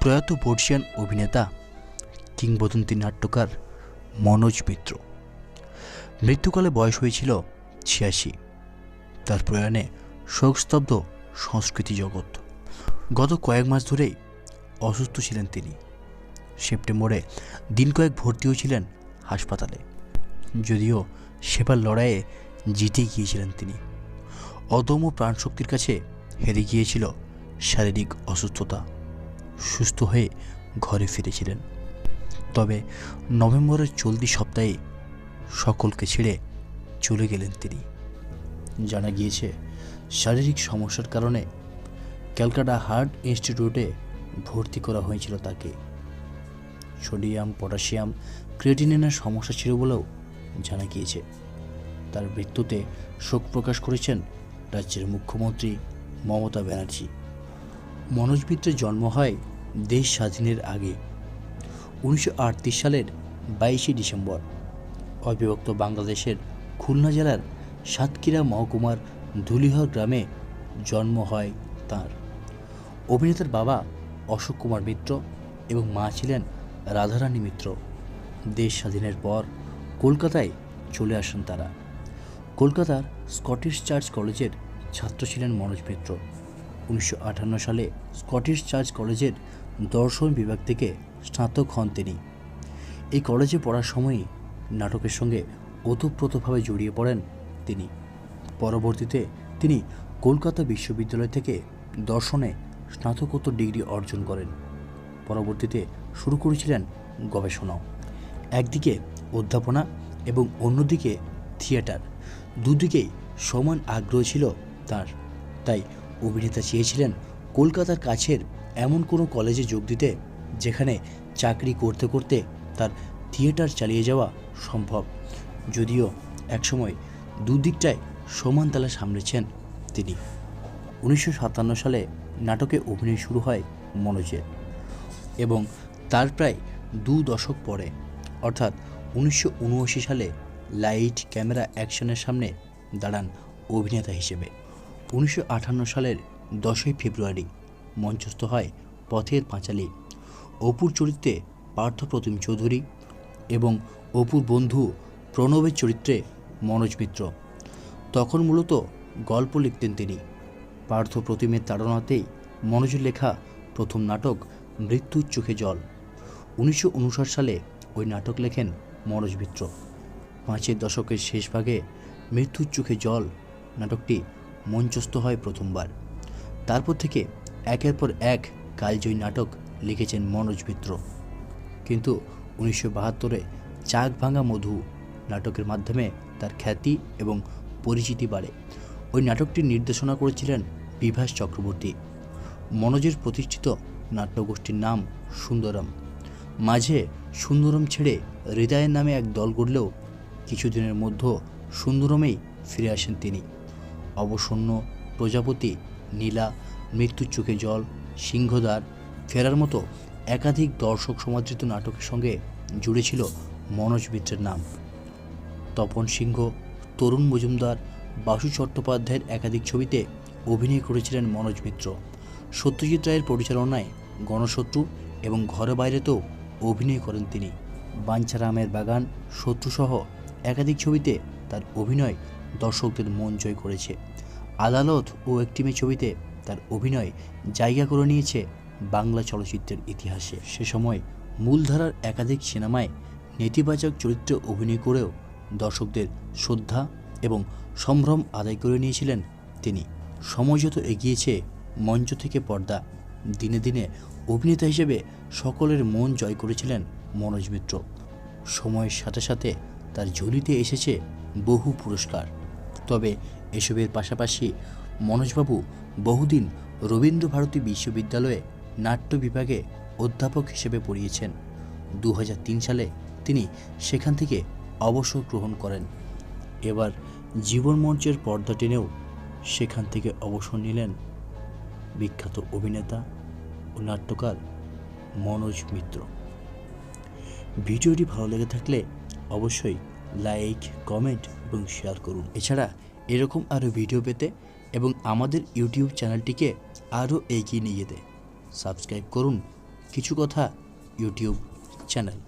প্রয়াত বর্ষিয়ান অভিনেতা, কিংবদন্তি নাট্যকার মনোজ মিত্র। মৃত্যুকালে বয়স হয়েছিল ছিয়াশি। তার প্রয়াণে শোকস্তব্ধ সংস্কৃতি জগৎ। গত কয়েক মাস ধরেই অসুস্থ ছিলেন তিনি। সেপ্টেম্বরে দিন কয়েক ভর্তি হয়েছিলেন হাসপাতালে। যদিও সেবার লড়াইয়ে জিতে গিয়েছিলেন তিনি। অদম্য প্রাণশক্তির কাছে হেরে গিয়েছিল শারীরিক অসুস্থতা সুস্থ হয়ে ঘরে ফিরেছিলেন। তবে নভেম্বরের চলতি সপ্তাহে সকলকে ছেড়ে চলে গেলেন তিনি। জানা গিয়েছে, শারীরিক সমস্যার কারণে ক্যালকাটা হার্ট ইনস্টিটিউটে ভর্তি করা হয়েছিল তাকে। সোডিয়াম, পটাশিয়াম, ক্রিয়েটিনিনের সমস্যা ছিল বলেও জানা গিয়েছে। তার মৃত্যুতে শোক প্রকাশ করেছেন রাজ্যের মুখ্যমন্ত্রী মমতা ব্যানার্জি। মনোজ মিত্রের জন্ম হয় দেশ স্বাধীনের আগে, উনিশশো আটত্রিশ সালের বাইশে ডিসেম্বর। অবিভক্ত বাংলাদেশের খুলনা জেলার সাতক্ষীরা মহকুমার ধুলিহর গ্রামে জন্ম হয় তার। অভিনেতার বাবা অশোক কুমার মিত্র এবং মা ছিলেন রাধারানী মিত্র। দেশ স্বাধীনের পর কলকাতায় চলে আসেন তারা। কলকাতার স্কটিশ চার্চ কলেজের ছাত্র ছিলেন মনোজ মিত্র। উনিশশো আটান্ন সালে স্কটিশ চার্চ কলেজের দর্শন বিভাগ থেকে স্নাতক হন তিনি। এই কলেজে পড়ার সময়ই নাটকের সঙ্গে ওতপ্রোতভাবে জড়িয়ে পড়েন তিনি। পরবর্তীতে তিনি কলকাতা বিশ্ববিদ্যালয় থেকে দর্শনে স্নাতকোত্তর ডিগ্রি অর্জন করেন। পরবর্তীতে শুরু করেছিলেন গবেষণাও। একদিকে অধ্যাপনা এবং অন্যদিকে থিয়েটার। দুদিকেই সমান আগ্রহ ছিল তার। তাই অভিনেতা চেয়েছিলেন কলকাতার কাছের এমন কোনো কলেজে যোগ দিতে, যেখানে চাকরি করতে করতে তার থিয়েটার চালিয়ে যাওয়া সম্ভব। যদিও একসময় দুদিকটায় সমান তালা সামলেছেন তিনি। উনিশশো সাতান্ন সালে নাটকে অভিনয় শুরু হয় মনোজের এবং তার প্রায় দু দশক পরে। অর্থাৎ উনিশশো উনআশি সালে লাইট ক্যামেরা অ্যাকশনের সামনে দাঁড়ান অভিনেতা হিসেবে। উনিশশো আটান্ন সালের দশই ফেব্রুয়ারি মঞ্চস্থ হয় পথের পাঁচালী, অপুর চরিত্রে পার্থপ্রতিম চৌধুরী এবং অপুর বন্ধু প্রণবের চরিত্রে মনোজ মিত্র। তখন মূলত গল্প লিখতেন তিনি। পার্থ প্রতিমের তাড়নাতেই মনোজের লেখা প্রথম নাটক মৃত্যুর চোখে জল। উনিশশো উনষাট সালে ওই নাটক লেখেন মনোজ মিত্র। পাঁচের দশকের শেষ ভাগে মৃত্যুর চোখে জল নাটকটি মঞ্চস্থ হয় প্রথমবার। তারপর থেকে একের পর এক কালজয়ী নাটক লিখেছেন মনোজ মিত্র। কিন্তু উনিশশো বাহাত্তরে চাক ভাঙা মধু নাটকের মাধ্যমে তার খ্যাতি এবং পরিচিতি বাড়ে। ওই নাটকটির নির্দেশনা করেছিলেন বিভাস চক্রবর্তী। মনোজের প্রতিষ্ঠিত নাট্যগোষ্ঠীর নাম সুন্দরম। মাঝে সুন্দরম ছেড়ে হৃদয়ের নামে এক দল গড়লেও কিছুদিনের মধ্যে সুন্দরমেই ফিরে আসেন তিনি। অবসন্ন প্রজাপতি, নীলা, মৃত্যুর চোখে জল, সিংহদ্বার, ফেরার মতো একাধিক দর্শক সমাদৃত নাটকের সঙ্গে জুড়ে ছিল মনোজ মিত্রের নাম। তপন সিংহ, তরুণ মজুমদার, বাসু চট্টোপাধ্যায়ের একাধিক ছবিতে অভিনয় করেছিলেন মনোজ মিত্র। সত্যজিৎ রায়ের পরিচালনায় গণশত্রু এবং ঘরে বাইরেতেও অভিনয় করেন তিনি। বাঞ্ছারামের বাগান, শত্রুসহ একাধিক ছবিতে তার অভিনয় দর্শকদের মন জয় করেছে। আদালত ও একটি মেয়ে ছবিতে তার অভিনয় জায়গা করে নিয়েছে বাংলা চলচ্চিত্রের ইতিহাসে। সে সময় মূলধারার একাধিক সিনেমায় নেতিবাচক চরিত্রে অভিনয় করেও দর্শকদের শ্রদ্ধা এবং সম্ভ্রম আদায় করে নিয়েছিলেন তিনি। সময় যত এগিয়েছে মঞ্চ থেকে পর্দা, দিনে দিনে অভিনেতা হিসেবে সকলের মন জয় করেছিলেন মনোজ মিত্র। সময়ের সাথে সাথে তার ঝুলিতে এসেছে বহু পুরস্কার। তবে এসবের পাশাপাশি মনোজবাবু বহুদিন রবীন্দ্র ভারতী বিশ্ববিদ্যালয়ে নাট্য বিভাগে অধ্যাপক হিসেবে পড়িয়েছেন। দু হাজার তিন সালে তিনি সেখান থেকে অবসর গ্রহণ করেন। এবার জীবন মঞ্চের পর্দা টেনেও সেখান থেকে অবসর নিলেন বিখ্যাত অভিনেতা ও নাট্যকার মনোজ মিত্র। ভিডিওটি ভালো লেগে থাকলে অবশ্যই লাইক, কমেন্ট এবং শেয়ার করুন। এছাড়া এরকম আরও ভিডিও পেতে এবং আমাদের ইউটিউব চ্যানেলটিকে আরও এগিয়ে নিয়ে যেতে। সাবস্ক্রাইব করুন। কিছু কথা ইউটিউব চ্যানেল